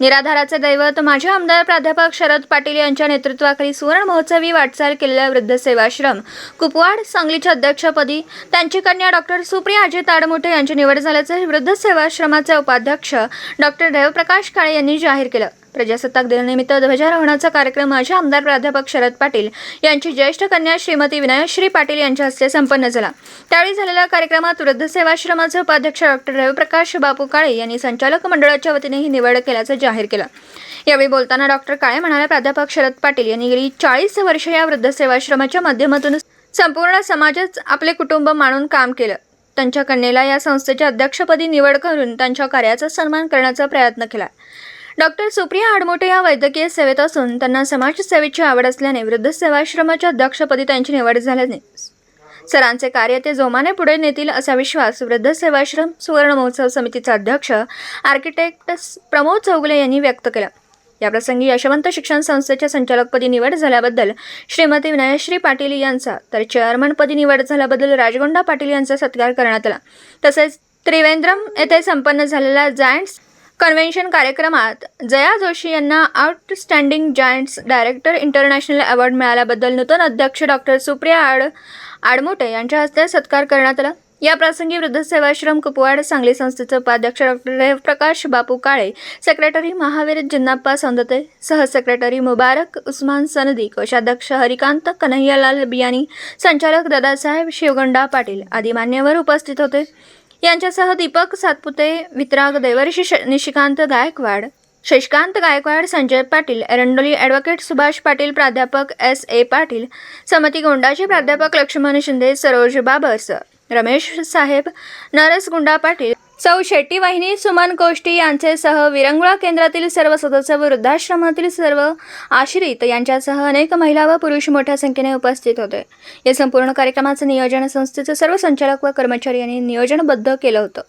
निराधाराचे दैवत माजी आमदार प्राध्यापक शरद पाटील यांच्या नेतृत्वाखाली सुवर्ण महोत्सवी वाटचाल केलेल्या वृद्ध सेवाश्रम कुपवाड सांगलीच्या अध्यक्षपदी त्यांची कन्या डॉक्टर सुप्रिया अजय ताडमोठे यांची निवड झाल्याचे वृद्ध सेवाश्रमाचे उपाध्यक्ष डॉक्टर देवप्रकाश काळे यांनी जाहीर केलं. प्रजासत्ताक दिनानिमित्त ध्वजारोहणाचा कार्यक्रम माजी आमदार प्राध्यापक शरद पाटील यांची ज्येष्ठ कन्या श्रीमती विनयश्री पाटील यांच्या हस्ते संपन्न झाला. त्यावेळी झालेल्या कार्यक्रमात वृद्ध सेवाश्रमाचे उपाध्यक्ष डॉक्टर रविप्रकाश बापू काळे यांनी संचालक मंडळाच्या वतीने ही निवड केल्याचं जाहीर केलं. यावेळी बोलताना डॉक्टर काळे म्हणाले प्राध्यापक शरद पाटील यांनी गेली चाळीस वर्ष या वृद्ध सेवाश्रमाच्या माध्यमातून संपूर्ण समाजच आपले कुटुंब मानून काम केलं. त्यांच्या कन्येला या संस्थेच्या अध्यक्षपदी निवड करून त्यांच्या कार्याचा सन्मान करण्याचा प्रयत्न केला. डॉक्टर सुप्रिया आडमोटे या वैद्यकीय सेवेत असून त्यांना समाजसेवेची आवड असल्याने वृद्ध सेवाश्रमाच्या अध्यक्षपदी त्यांची निवड झाल्याने सरांचे कार्य ते जोमाने पुढे नेतील असा विश्वास वृद्ध सेवाश्रम सुवर्ण महोत्सव समितीचा अध्यक्ष आर्किटेक्ट प्रमोद चौगुले यांनी व्यक्त केला. याप्रसंगी यशवंत शिक्षण संस्थेच्या संचालकपदी निवड झाल्याबद्दल श्रीमती विनयश्री पाटील यांचा तर चेअरमनपदी निवड झाल्याबद्दल राजगोंडा पाटील यांचा सत्कार करण्यात आला. तसेच त्रिवेंद्रम येथे संपन्न झालेला जायंट्स कन्व्हेन्शन कार्यक्रमात जया जोशी यांना outstanding giants director international award मिळाल्याबद्दल नूतन अध्यक्ष डॉक्टर सुप्रिया आड आडमोटे यांच्या हस्ते सत्कार करण्यात आला. या प्रसंगी वृद्ध सेवाश्रम कुपवाड सांगली संस्थेचे उपाध्यक्ष डॉक्टर देवप्रकाश बापू काळे सेक्रेटरी महावीर जिन्नाप्पा सौंदते सहसेक्रेटरी मुबारक उस्मान सनदी कोषाध्यक्ष हरिकांत कन्हैयालाल बियानी संचालक दादासाहेब शिवगंडा पाटील आदी मान्यवर उपस्थित होते. यांच्यासह दीपक सातपुते वितराग देवर्षी श- निशिकांत गायकवाड शशिकांत गायकवाड संजय पाटील एरंडोली ॲडव्होकेट सुभाष पाटील प्राध्यापक एस ए पाटील समती गोंडाचे प्राध्यापक लक्ष्मण शिंदे सरोज बाबर्स रमेश साहेब नरस गुंडा पाटील सौ शेट्टी वाहिनी सुमन कोष्टी यांचे सह विरंगुळा केंद्रातील सर्व सदस्य व वृद्धाश्रमातील सर्व आश्रित यांच्यासह अनेक महिला व पुरुष मोठ्या संख्येने उपस्थित होते. या संपूर्ण कार्यक्रमाचं नियोजन संस्थेचे सर्व संचालक व कर्मचारी यांनी नियोजनबद्ध केलं होतं.